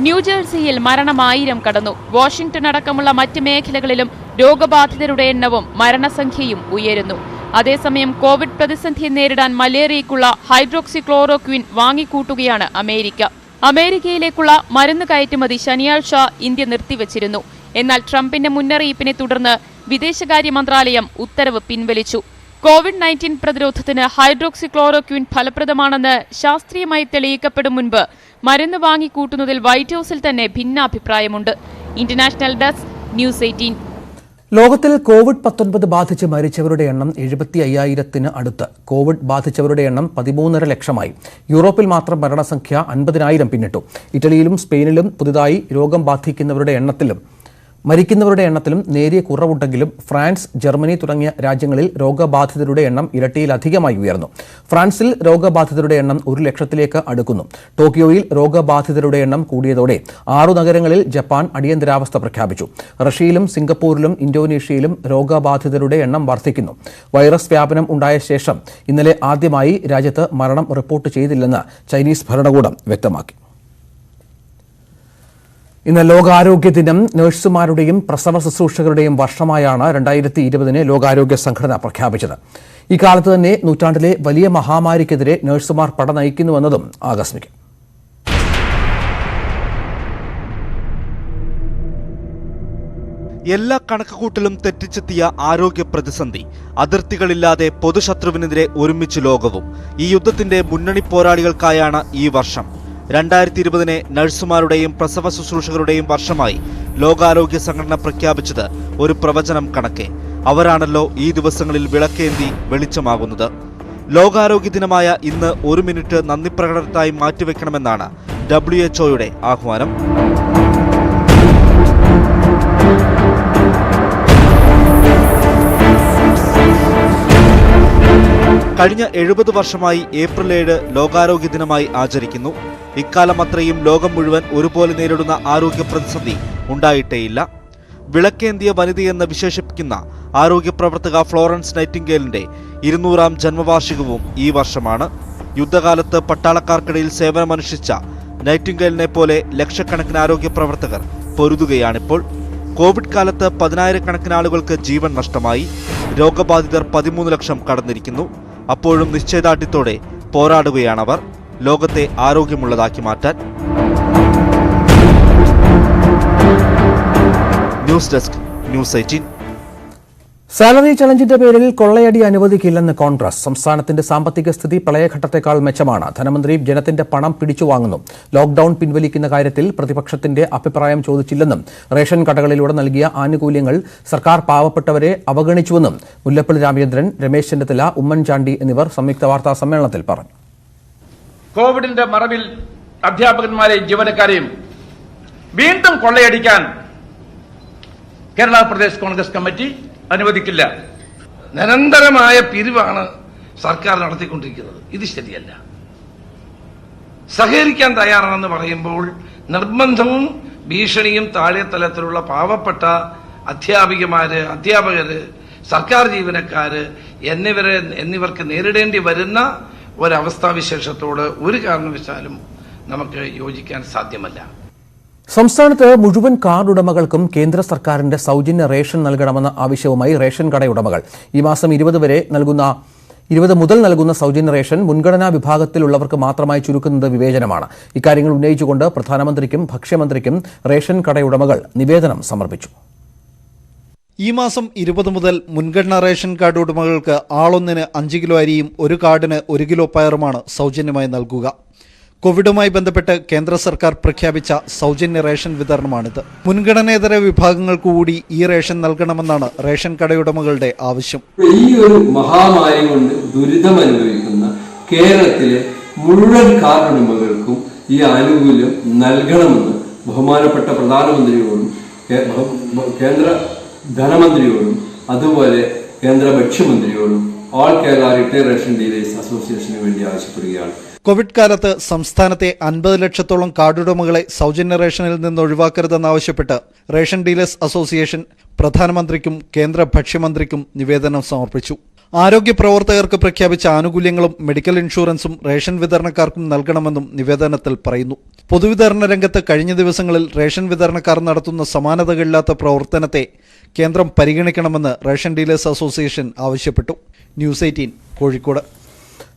ന്യൂജേഴ്സിയിൽ മരണം ആയിരം കടന്നു. വാഷിംഗ്ടൺ അടക്കമുള്ള മറ്റ് മേഖലകളിലും രോഗബാധിതരുടെ എണ്ണവും മരണസംഖ്യയും ഉയരുന്നു. അതേസമയം കോവിഡ് പ്രതിസന്ധിയെ നേരിടാൻ മലേറിയയ്ക്കുള്ള ഹൈഡ്രോക്സിക്ലോറോക്വിൻ വാങ്ങിക്കൂട്ടുകയാണ് അമേരിക്ക. അമേരിക്കയിലേക്കുള്ള മരുന്ന് കയറ്റുമതി ശനിയാഴ്ച ഇന്ത്യ നിർത്തിവച്ചിരുന്നു. എന്നാൽ ട്രംപിന്റെ മുന്നറിയിപ്പിനെ തുടർന്ന് വിദേശകാര്യ മന്ത്രാലയം ഉത്തരവ് പിൻവലിച്ചു. കോവിഡ് നയന്റീൻ പ്രതിരോധത്തിന് ഹൈഡ്രോക്സി ക്ലോറോക്വിൻ ഫലപ്രദമാണെന്ന് ശാസ്ത്രീയമായി തെളിയിക്കപ്പെടും മുൻപ് മരുന്ന് വാങ്ങിക്കൂട്ടുന്നതിൽ വൈറ്റ് ഹൌസിൽ തന്നെ ഭിന്നാഭിപ്രായമുണ്ട്. International desk news eighteen. ലോകത്തിൽ കോവിഡ് പത്തൊൻപത് ബാധിച്ച് മരിച്ചവരുടെ എണ്ണം എഴുപത്തി അയ്യായിരത്തിന് അടുത്ത്. കോവിഡ് ബാധിച്ചവരുടെ എണ്ണം പതിമൂന്നര ലക്ഷമായി. യൂറോപ്പിൽ മാത്രം മരണസംഖ്യ അൻപതിനായിരം പിന്നിട്ടു. ഇറ്റലിയിലും സ്പെയിനിലും പുതുതായി രോഗം ബാധിക്കുന്നവരുടെ എണ്ണത്തിലും മരിക്കുന്നവരുടെ എണ്ണത്തിലും നേരിയ കുറവുണ്ടെങ്കിലും ഫ്രാൻസ് ജർമ്മനി തുടങ്ങിയ രാജ്യങ്ങളിൽ രോഗബാധിതരുടെ എണ്ണം ഇരട്ടിയിലധികമായി ഉയർന്നു. ഫ്രാൻസിൽ രോഗബാധിതരുടെ എണ്ണം ഒരു ലക്ഷത്തിലേക്ക് അടുക്കുന്നു. ടോക്കിയോയിൽ രോഗബാധിതരുടെ എണ്ണം കൂടിയതോടെ ആറു നഗരങ്ങളിൽ ജപ്പാൻ അടിയന്തരാവസ്ഥ പ്രഖ്യാപിച്ചു. റഷ്യയിലും സിംഗപ്പൂരിലും ഇന്തോനേഷ്യയിലും രോഗബാധിതരുടെ എണ്ണം വർദ്ധിക്കുന്നു. വൈറസ് വ്യാപനം ഉണ്ടായ ശേഷം ഇന്നലെ ആദ്യമായി രാജ്യത്ത് മരണം റിപ്പോർട്ട് ചെയ്തില്ലെന്ന് ചൈനീസ് ഭരണകൂടം വ്യക്തമാക്കി. ഇന്ന് ലോകാരോഗ്യ ദിനം നഴ്സുമാരുടെയും പ്രസവ ശുശ്രൂഷകരുടെയും വർഷമായാണ് രണ്ടായിരത്തി ഇരുപതിന് ലോകാരോഗ്യ സംഘടന പ്രഖ്യാപിച്ചത്. ഇക്കാലത്ത് തന്നെ നൂറ്റാണ്ടിലെ വലിയ മഹാമാരിക്കെതിരെ നഴ്സുമാർ പട നയിക്കുന്നുവെന്നതും ആകസ്മികം എല്ലാ കണക്കുകൂട്ടലും തെറ്റിച്ചെത്തിയ ആരോഗ്യ പ്രതിസന്ധി അതിർത്തികളില്ലാതെ പൊതുശത്രുവിനെതിരെ ഒരുമിച്ച് ലോകവും ഈ യുദ്ധത്തിന്റെ മുന്നണി പോരാളികൾക്കായാണ് ഈ വർഷം. രണ്ടായിരത്തി ഇരുപതിനെ നഴ്സുമാരുടെയും പ്രസവ ശുശ്രൂഷകരുടെയും വർഷമായി ലോകാരോഗ്യ സംഘടന പ്രഖ്യാപിച്ചത് ഒരു പ്രവചനം കണക്കെ. അവരാണല്ലോ ഈ ദിവസങ്ങളിൽ വിളക്കേന്തി വെളിച്ചമാകുന്നത്. ലോകാരോഗ്യ ദിനമായ ഇന്ന് ഒരു മിനിറ്റ് നന്ദി പ്രകടനത്തായി മാറ്റിവെക്കണമെന്നാണ് ഡബ്ല്യു എച്ച്ഒയുടെ ആഹ്വാനം. കഴിഞ്ഞ എഴുപത് വർഷമായി ഏപ്രിൽ ഏഴ് ലോകാരോഗ്യ ദിനമായി ആചരിക്കുന്നു. ഇക്കാലം അത്രയും ലോകം മുഴുവൻ ഒരുപോലെ നേരിടുന്ന ആരോഗ്യ പ്രതിസന്ധി ഉണ്ടായിട്ടേയില്ല. വിളക്കേന്തിയ വനിതയെന്ന് വിശേഷിപ്പിക്കുന്ന ആരോഗ്യ പ്രവർത്തക ഫ്ലോറൻസ് നൈറ്റിംഗേലിന്റെ ഇരുന്നൂറാം ജന്മവാർഷികവും ഈ വർഷമാണ്. യുദ്ധകാലത്ത് പട്ടാളക്കാർക്കിടയിൽ സേവനമനുഷ്ഠിച്ച നൈറ്റിംഗേലിനെ പോലെ ലക്ഷക്കണക്കിന് ആരോഗ്യ പ്രവർത്തകർ പൊരുതുകയാണിപ്പോൾ. കോവിഡ് കാലത്ത് പതിനായിരക്കണക്കിന് ആളുകൾക്ക് ജീവൻ നഷ്ടമായി. രോഗബാധിതർ പതിമൂന്ന് ലക്ഷം കടന്നിരിക്കുന്നു. അപ്പോഴും നിശ്ചയദാർഢ്യത്തോടെ പോരാടുകയാണവർ. ലോകത്തെ ആരോഗ്യമുള്ളതാക്കി മാറ്റാൻ. News desk news eighteen. Salary ചലഞ്ചിന്റെ പേരിൽ കൊള്ളയടി അനുവദിക്കില്ലെന്ന് കോൺഗ്രസ്. സംസ്ഥാനത്തിന്റെ സാമ്പത്തിക സ്ഥിതി പ്രളയഘട്ടത്തെക്കാൾ മെച്ചമാണ്. ധനമന്ത്രി ജനത്തിന്റെ പണം പിടിച്ചുവാങ്ങുന്നു ലോക്ഡൌൺ പിൻവലിക്കുന്ന കാര്യത്തിൽ പ്രതിപക്ഷത്തിന്റെ അഭിപ്രായം ചോദിച്ചില്ലെന്നും റേഷൻ കടകളിലൂടെ നൽകിയ ആനുകൂല്യങ്ങൾ സർക്കാർ പാവപ്പെട്ടവരെ അവഗണിച്ചുവെന്നും മുല്ലപ്പള്ളി രാമചന്ദ്രൻ രമേശ് ചെന്നിത്തല ഉമ്മൻചാണ്ടി എന്നിവർ സംയുക്ത വാർത്താ സമ്മേളനത്തിൽ പറഞ്ഞു. കോവിഡിന്റെ മറവിൽ അധ്യാപകന്മാരെയും ജീവനക്കാരെയും വീണ്ടും കൊള്ളയടിക്കാൻ കേരള പ്രദേശ് കോൺഗ്രസ് കമ്മിറ്റി അനുവദിക്കില്ല. നിരന്തരമായ പിരിവാണ് സർക്കാർ നടത്തിക്കൊണ്ടിരിക്കുന്നത്. ഇത് ശരിയല്ല. സഹകരിക്കാൻ തയ്യാറാണെന്ന് പറയുമ്പോൾ നിർബന്ധവും ഭീഷണിയും താഴെ തലത്തിലുള്ള പാവപ്പെട്ട അധ്യാപികമാര് അധ്യാപകര് സർക്കാർ ജീവനക്കാര് എന്നിവരെ എന്നിവർക്ക് നേരിടേണ്ടി വരുന്ന ഒരവസ്ഥാവിശേഷത്തോട് ഒരു കാരണവശാലും നമുക്ക് യോജിക്കാൻ സാധ്യമല്ല. സംസ്ഥാനത്ത് മുഴുവൻ കാർഡ് ഉടമകൾക്കും കേന്ദ്ര സർക്കാരിന്റെ സൗജന്യ റേഷൻ നൽകണമെന്ന ആവശ്യവുമായി റേഷൻ കടയുടമകൾ ഈ മാസം ഇരുപത് വരെ നൽകുന്ന ഇരുപത് മുതൽ നൽകുന്ന സൗജന്യ റേഷൻ മുൻഗണനാ വിഭാഗത്തിലുള്ളവർക്ക് മാത്രമായി ചുരുക്കുന്നത് വിവേചനമാണ്. ഇക്കാര്യങ്ങൾ ഉന്നയിച്ചുകൊണ്ട് പ്രധാനമന്ത്രിക്കും ഭക്ഷ്യമന്ത്രിക്കും റേഷൻ കടയുടമകൾ നിവേദനം സമർപ്പിച്ചു. ഈ മാസം ഇരുപത് മുതൽ മുൻഗണനാ റേഷൻ കാർഡ് ഉടമകൾക്ക് ആളൊന്നിന് അഞ്ച് കിലോ അരിയും ഒരു കാർഡിന് ഒരു കിലോ പയറുമാണ് സൗജന്യമായി നൽകുക. കോവിഡുമായി ബന്ധപ്പെട്ട് കേന്ദ്ര സർക്കാർ പ്രഖ്യാപിച്ച സൗജന്യ റേഷൻ വിതരണമാണിത്. മുൻഗണനേതര വിഭാഗങ്ങൾക്ക് കൂടി ഈ റേഷൻ നൽകണമെന്നാണ് റേഷൻ കടയുടമകളുടെ ആവശ്യം. ഈ ഒരു മഹാമാരി കൊണ്ട് ദുരിതം അനുഭവിക്കുന്ന കേരളത്തിലെ മുഴുവൻ കാർഡ് ഉടമകൾക്കും ഈ ആനുകൂല്യം നൽകണമെന്ന് ബഹുമാനപ്പെട്ട പ്രധാനമന്ത്രിയോടും കേന്ദ്ര ധനമന്ത്രിയോടും അതുപോലെ കേന്ദ്ര ഭക്ഷ്യമന്ത്രിയോടും all Kerala retire ration dealers അസോസിയേഷന് വേണ്ടി ആവശ്യപ്പെടുകയാണ്. കോവിഡ് കാലത്ത് സംസ്ഥാനത്തെ അൻപത് ലക്ഷത്തോളം കാർഡുടമകളെ സൗജന്യ റേഷനിൽ നിന്ന് ഒഴിവാക്കരുതെന്നാവശ്യപ്പെട്ട് റേഷൻ ഡീലേഴ്സ് അസോസിയേഷൻ പ്രധാനമന്ത്രിക്കും കേന്ദ്ര ഭക്ഷ്യമന്ത്രിക്കും നിവേദനം സമർപ്പിച്ചു. ആരോഗ്യ പ്രവർത്തകർക്ക് പ്രഖ്യാപിച്ച ആനുകൂല്യങ്ങളും മെഡിക്കൽ ഇൻഷുറൻസും റേഷൻ വിതരണക്കാർക്കും നൽകണമെന്നും നിവേദനത്തിൽ പറയുന്നു. പൊതുവിതരണ രംഗത്ത് കഴിഞ്ഞ ദിവസങ്ങളിൽ റേഷൻ വിതരണക്കാർ നടത്തുന്ന സമാനതകളില്ലാത്ത പ്രവർത്തനത്തെ കേന്ദ്രം പരിഗണിക്കണമെന്ന് റേഷൻ ഡീലേഴ്സ് അസോസിയേഷൻ ആവശ്യപ്പെട്ടു. News eighteen Kozhikode.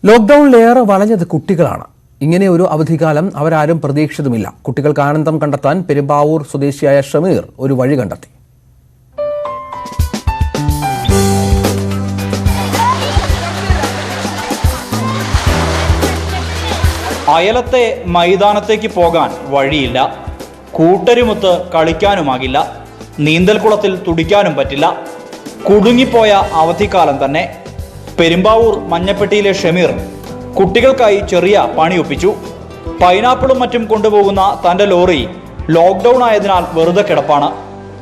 ലോക്ഡൌണിലേറെ വളഞ്ഞത് കുട്ടികളാണ്. ഇങ്ങനെ ഒരു അവധിക്കാലം അവരാരും പ്രതീക്ഷിച്ചതുമില്ല. കുട്ടികൾക്ക് ആനന്ദം കണ്ടെത്താൻ പെരുമ്പാവൂർ സ്വദേശിയായ ഷമീർ ഒരു വഴി കണ്ടെത്തി. അയലത്തെ മൈതാനത്തേക്ക് പോകാൻ വഴിയില്ല. കൂട്ടരുമൊത്ത് കളിക്കാനുമാകില്ല. നീന്തൽക്കുളത്തിൽ തുടിക്കാനും പറ്റില്ല. കുടുങ്ങിപ്പോയ അവധിക്കാലം തന്നെ പെരുമ്പാവൂർ മഞ്ഞപ്പെട്ടിയിലെ ഷമീർ കുട്ടികൾക്കായി ചെറിയ പണിയൊപ്പിച്ചു പൈനാപ്പിളും മറ്റും കൊണ്ടുപോകുന്ന തന്റെ ലോറി ലോക്ക്ഡൗൺ ആയതിനാൽ വെറുതെ കിടപ്പാണ്.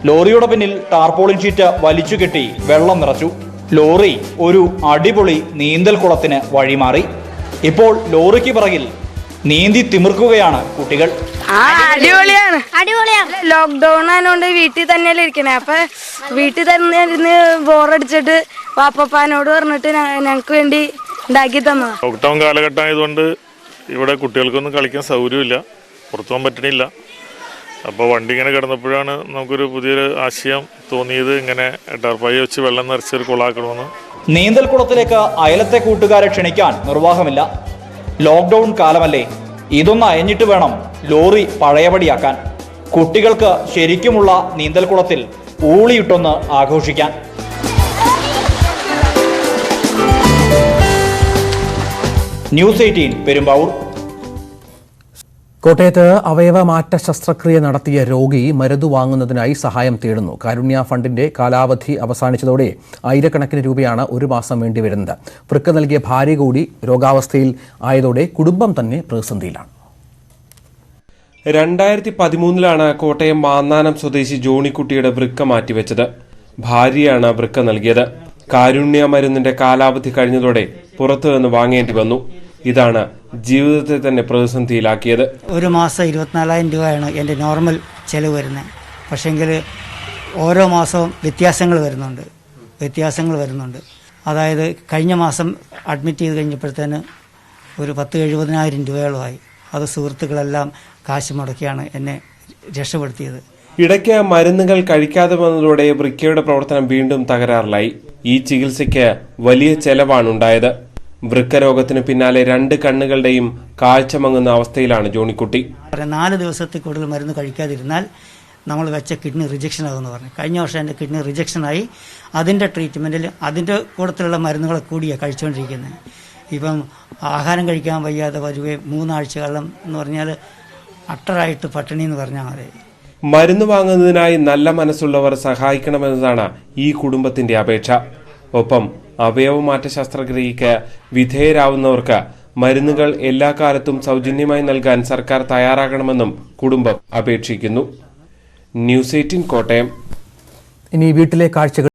ലോറിയുടെ പിന്നിൽ ടാർപോളിൻ ഷീറ്റ് വലിച്ചു കെട്ടി വെള്ളം നിറച്ചു. ലോറി ഒരു അടിപൊളി നീന്തൽക്കുളത്തിന് വഴിമാറി. ഇപ്പോൾ ലോറിക്ക് പിറകിൽ നീന്തി തിമിർക്കുകയാണ് കുട്ടികൾ. ആ അടിപൊളിയാണ്. അടിപൊളിയാണ്. ലോക്ക്ഡൌൺ ആയതുകൊണ്ട് വീട്ടിൽ തന്നെയല്ലേ ഇരിക്കണേ. അപ്പൊ വീട്ടിൽ തന്നെ ഇരുന്ന് ബോറടിച്ചിട്ട് വാപ്പപ്പാനോട് പറഞ്ഞിട്ട് ഞങ്ങൾക്ക് ഞങ്ങക്ക് വേണ്ടി ഉണ്ടാക്കി തന്നതാ. ലോക്ക്ഡൌൺ കാലഘട്ടം ആയതുകൊണ്ട് ഇവിടെ കുട്ടികൾക്കൊന്നും കളിക്കാൻ സൗകര്യമില്ല. പുറത്തു പോകാൻ പറ്റണില്ല. അപ്പോൾ വണ്ടി ഇങ്ങനെ കിടന്നപ്പോഴാണ് നമുക്കൊരു പുതിയൊരു ആശയം തോന്നിയത്. ഇങ്ങനെ ടർപ്പായി വെച്ച് വെള്ളം നിറച്ചൊരു കുളാക്കണമെന്ന് നീന്തൽക്കുളത്തിലേക്ക് അയലത്തെ കൂട്ടുകാരെ ക്ഷണിക്കാൻ നിർവാഹമില്ല. ലോക്ക്ഡൌൺ കാലമല്ലേ? ഇതൊന്ന് അയഞ്ഞിട്ട് വേണം ലോറി പഴയപടിയാക്കാൻ. കുട്ടികൾക്ക് ശരിക്കുമുള്ള നീന്തൽക്കുളത്തിൽ ഊളിയിട്ടൊന്ന് ആഘോഷിക്കാൻ. News eighteen Perumbavoor. കോട്ടയത്ത് അവയവമാറ്റ ശസ്ത്രക്രിയ നടത്തിയ രോഗി മരുന്ന് വാങ്ങുന്നതിനായി സഹായം തേടുന്നു. കാരുണ്യ ഫണ്ടിന്റെ കാലാവധി അവസാനിച്ചതോടെ ആയിരക്കണക്കിന് രൂപയാണ് ഒരു മാസം വേണ്ടിവരുന്നത് വൃക്ക നൽകിയ ഭാര്യ കൂടി രോഗാവസ്ഥയിൽ ആയതോടെ കുടുംബം തന്നെ പ്രതിസന്ധിയിലാണ്. രണ്ടായിരത്തി പതിമൂന്നിലാണ് കോട്ടയം മാന്നാനം സ്വദേശി ജോണിക്കുട്ടിയുടെ വൃക്ക മാറ്റിവെച്ചത്. ഭാര്യയാണ് വൃക്ക നൽകിയത്. കാരുണ്യ മരുന്നിന്റെ കാലാവധി കഴിഞ്ഞതോടെ പുറത്തു നിന്ന് വാങ്ങേണ്ടി വന്നു. ഇതാണ് ജീവിതത്തെ തന്നെ പ്രതിസന്ധിയിലാക്കിയത്. ഒരു മാസം ഇരുപത്തിനാലായിരം രൂപയാണ് എന്റെ നോർമൽ ചിലവ് വരുന്നത്. പക്ഷേങ്കിൽ ഓരോ മാസവും വ്യത്യാസങ്ങൾ വരുന്നുണ്ട്. വ്യത്യാസങ്ങൾ വരുന്നുണ്ട്. അതായത് കഴിഞ്ഞ മാസം അഡ്മിറ്റ് ചെയ്ത് കഴിഞ്ഞപ്പോഴത്തേന് ഒരു പത്ത് എഴുപതിനായിരം രൂപയോളമായി. അത് സുഹൃത്തുക്കളെല്ലാം കാശ് മുടക്കിയാണ് എന്നെ രക്ഷപ്പെടുത്തിയത്. ഇടയ്ക്ക് മരുന്നുകൾ കഴിക്കാതെ വന്നതോടെ വൃക്കയുടെ പ്രവർത്തനം വീണ്ടും തകരാറിലായി. ഈ ചികിത്സയ്ക്ക് വലിയ ചെലവാണുണ്ടായത്. വൃക്കരോഗത്തിനു പിന്നാലെ രണ്ട് കണ്ണുകളുടെയും കാഴ്ച മങ്ങുന്ന അവസ്ഥയിലാണ് ജോണിക്കുട്ടി. നാല് ദിവസത്തിൽ കൂടുതൽ മരുന്ന് കഴിക്കാതിരുന്നാൽ നമ്മൾ വെച്ച കിഡ്നി റിജക്ഷൻ ആകുമെന്ന് പറഞ്ഞു. കഴിഞ്ഞ വർഷം എന്റെ കിഡ്നി റിജക്ഷൻ ആയി. അതിന്റെ ട്രീറ്റ്മെന്റിൽ അതിന്റെ കൂട്ടത്തിലുള്ള മരുന്നുകളെ കൂടിയാണ് കഴിച്ചുകൊണ്ടിരിക്കുന്നത്. ഇപ്പം ആഹാരം കഴിക്കാൻ വയ്യാതെ വരുവേ മൂന്നാഴ്ചകാലം എന്ന് പറഞ്ഞാൽ അട്ടറായിട്ട് പട്ടിണി എന്ന് പറഞ്ഞാൽ മതി. മരുന്ന് വാങ്ങുന്നതിനായി നല്ല മനസ്സുള്ളവർ സഹായിക്കണമെന്നതാണ് ഈ കുടുംബത്തിന്റെ അപേക്ഷ. ഒപ്പം അവയവമാറ്റ ശസ്ത്രക്രിയയ്ക്ക് വിധേയരാവുന്നവർക്ക് മരുന്നുകൾ എല്ലാ കാലത്തും സൗജന്യമായി നൽകാൻ സർക്കാർ തയ്യാറാകണമെന്നും കുടുംബം അപേക്ഷിക്കുന്നു. News eighteen Kottayam. ഇനി വീട്ടിലെ കാഴ്ചകൾ